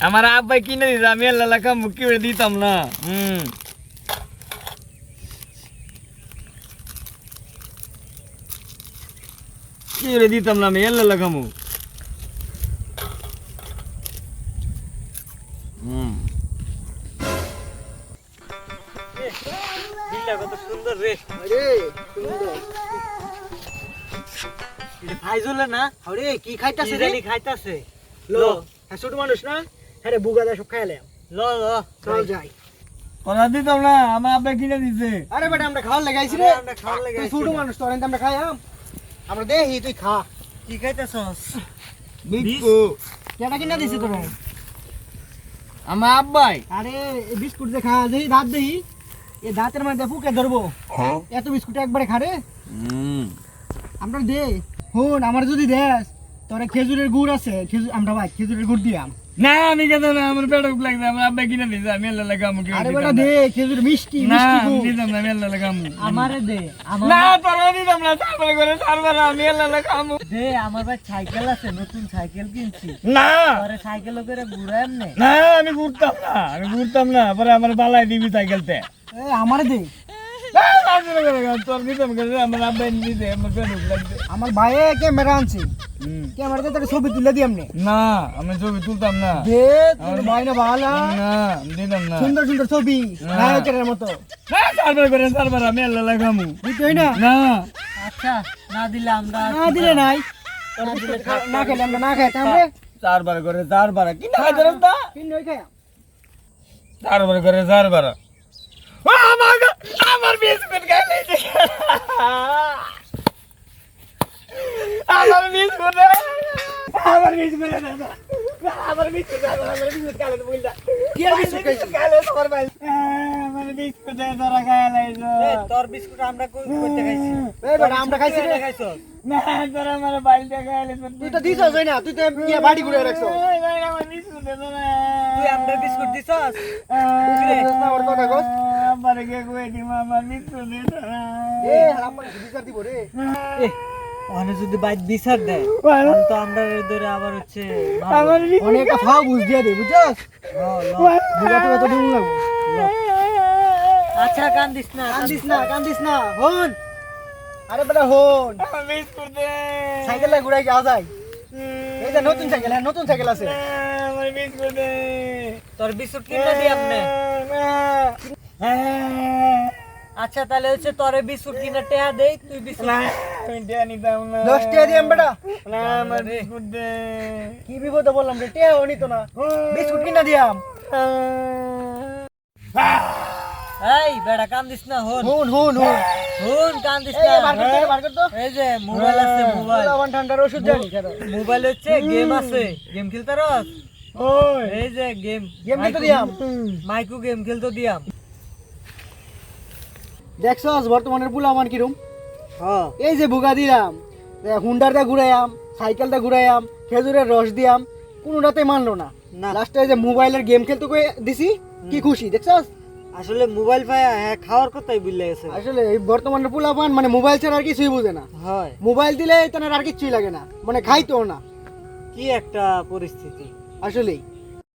আমার আব্বাই কিনে দিত আমি আল্লাহ লেখা মুখি করে দিতাম না? হুম। কি করে দিতাম না আমি আল্লাহ লেখা মুখ হুম। কত সুন্দর রে। আরে সুন্দর। না? আরে কি খাইতাছে রে? খাইতাছে। লো। হ্যাঁ ছোট মানুষ না? হ্যাঁ রে বুগাদা সব খাইলে। ল ল চল যাই। কথা দিতাম না আমার আব্বাই কিনে দিছে। আরে বেটা আমরা খাওয়ার লাগাইছি রে। আমরা খাওয়ার লাগাইছি ছোট। মানুষ তোর আমরা খাই আম। আমরা দেহি তুই খা। কি খাইতাছস? বিস্কু কেটা কিনা দিছি তোর? আমার আব্বাই। আরে এই বিস্কুট যে খা দেহি দাঁত দেহি এই দাঁতের মধ্যে ফুকে ধরবো। এত বিস্কুট একবারে খারে হুম। আমরা দে হুন আমার যদি দেস তোরা খেজুরের গুড় আছে খেজুর আমরা ভাই খেজুরের গুড় দিয়াম। না আমি কেন না আমার পেট লাগছে আমার আব্বাই কিনে দিছে আমি লেখা মুখি আরে বেটা দে খেজুর মিষ্টি মিষ্টি গুড়। না আমি মুখ আমারে দে আমার না তোরা না করে আমি মুখ দে আমার ভাই সাইকেল আছে নতুন সাইকেল কিনছি। না। পরে সাইকেল করে ঘুরে এমনে না আমি ঘুরতাম না আমি ঘুরতাম না পরে আমার বালাই দিবি সাইকেলতে। এ আমারে দে। তোর দিতাম আমার আমার পেট লাগছে। আমার ভাইয়ে ক্যামেরা আনছে। ক্যামেরাতে তোর ছবি তুলে দিই আমনে না আমি ছবি তুলতাম না। দে তোর ভাই না ভালো না দিতাম না। সুন্দর সুন্দর ছবি না। নায়কের মতো। তারপরে করে তারপরে আমি আল্লাহ মুখ দিতে না? না। আচ্ছা না দিলে আমরা না দিলে নাই। না খেলে আমরা না খাইতাম রে চারবার করে চারবার কি না খাইতে রাস্তা তিন নই খাই? চারবার করে চারবার ও, আমার গা- আমার বিস্কুট খাইলে আমার বিস্কুট আমার বিস্কুট আমার বিস্কুট আমার বিস্কুট খাইলে বললা কি আর বিস্কুট খাইছিস? খাইলে তোমার ভাই আমার বিস্কুট তোরা খাইলাইছো এ, তোর বিস্কুট আমরা খাইছি আমরা খাইছি রে খাইছস না তোরা আমার বাইলটা খাইলে তুই তো দিছস না তুই তো বাড়ি ঘুরে আমার না তুই আমরা বিস্কুট দিছস দিছস কথা কস আমার কে কই দি আমার বিস্কুট দে এ আমার বিচার দিব রে ওখানে যদি বাইক বিচার দেয় তাহলে তো আমরা ধরে আবার হচ্ছে মারবো। আমার অনেক ফাও বুঝ দিয়ে দে বুঝছস? ল, ল। বুঝা তো এত দিন লাগবে আচ্ছা কান্দিস না কান্দিস না কান্দিস না। হন। আরে বেটা হন। আমার বিস্কুট দে সাইকেলে ঘুরাই যাওয়া যায়। এই যে নতুন সাইকেল হ্যাঁ নতুন সাইকেল আছে। আমার দে তোর বিস্কুট কিনে দিই আপনি? আচ্ছা তাহলে হচ্ছে তোরে বিস্কুট কিনে টেয়া দেই তুই বিস্কুট না আমি দেয়া নিতাম না দশ টাকা দিয়াম বেটা না আমার বিস্কুট দে কি বিপদে বললাম রে? টেয়া না। বিস্কুট কিনা দিয়াম এই বেড়া কান্দিস না হন। হুন হুন হুন। হন কান্দিস এই না এই যে মোবাইল আছে মোবাইল। ওয়ান ঠান্ডার ওষুধ জানি কেন মোবাইল হচ্ছে গেম আছে। গেম খেলতে রস? ওই। এই যে গেম গেম খেলতে দিয়াম। মাইকু গেম খেলতে দিয়াম। দেখছস বর্তমানের পুলামান কিরম? হ্যাঁ। এই যে বুগা দিলাম হুন্ডারটা ঘুরাইয়াম সাইকেলটা ঘুরাইয়াম খেজুরের রস দিয়াম কোনোটাতে মানলো না। না। লাস্টে যে মোবাইলের গেম খেলতে কয়ে দিছি কি খুশি দেখছস? আসলে মোবাইল পায়া হ্যাঁ খাওয়ার কথাই বুঝলে গেছে। আসলে এই বর্তমানের পুলাপান মানে মোবাইল ছাড়া আর কিছুই বুঝে না। হয়। মোবাইল দিলে তার আর কিছুই লাগে না মানে খাইতো না। কি একটা পরিস্থিতি। আসলেই।